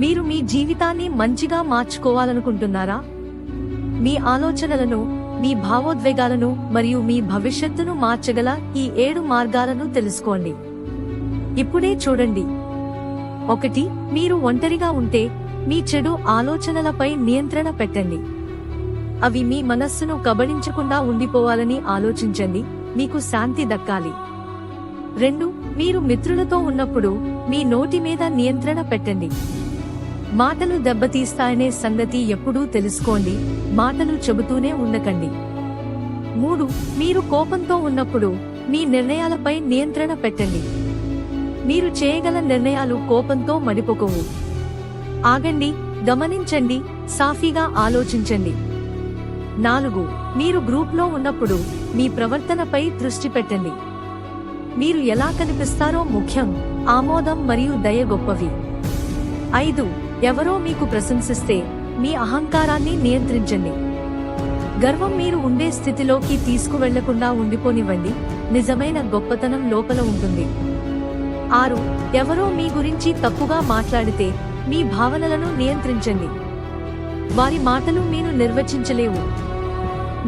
మీరు మీ జీవితాన్ని మంచిగా మార్చుకోవాలనుకుంటున్నారా? మీ ఆలోచనలను మీ భావోద్వేగాలను మరియు మీ భవిష్యత్తును మార్చగల ఈ ఏడు మార్గాలను తెలుసుకోండి. ఇప్పుడే చూడండి. ఒకటి మీరు ఒంటరిగా ఉంటే మీ చెడు ఆలోచనలపై నియంత్రణ పెట్టండి. అవి మీ మనస్సును కబడించకుండా ఉండిపోవాలని ఆలోచించండి. మీకు శాంతి దక్కాలి. రెండు మీరు మిత్రులతో ఉన్నప్పుడు మీ నోటి మీద నియంత్రణ పెట్టండి. మాటలు దెబ్బతీస్తాయనే సంగతి ఎప్పుడూ తెలుసుకోండి మాటలు చెబుతూనే ఉండకండి. మూడు మీరు కోపంతో ఉన్నప్పుడు మీ నిర్ణయాలపై నియంత్రణ పెట్టండి. మీరు చేయగల నిర్ణయాలు కోపంతో మడిపోకవు. ఆగండి గమనించండి సాఫీగా ఆలోచించండి. నాలుగు మీరు గ్రూప్లో ఉన్నప్పుడు మీ ప్రవర్తనపై దృష్టి పెట్టండి. మీరు ఎలా కనిపిస్తారో ముఖ్యం ఆమోదం మరియు దయ గొప్పవి. ఐదు ఎవరో మీకు ప్రశంసిస్తే మీ అహంకారాన్ని నియంత్రించండి. గర్వం మీరు ఉండే స్థితిలోకి తీసుకువెళ్ళకుండా ఉండిపోనివ్వండి. నిజమైన గొప్పతనం లోపల ఉంటుంది. ఆరు ఎవరో మీ గురించి తప్పుగా మాట్లాడితే మీ భావనలను నియంత్రించండి. వారి మాటలు మీరు నిర్వచించలేవు.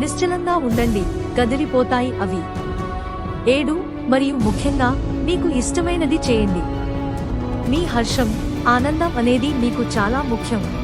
నిశ్చలంగా ఉండండి. కదిలిపోతాయి అవి. ఏడు మరియు ముఖ్యంగా మీకు ఇష్టమైనది చేయండి. మీ హర్షం ఆనందం అనేది మీకు చాలా ముఖ్యం.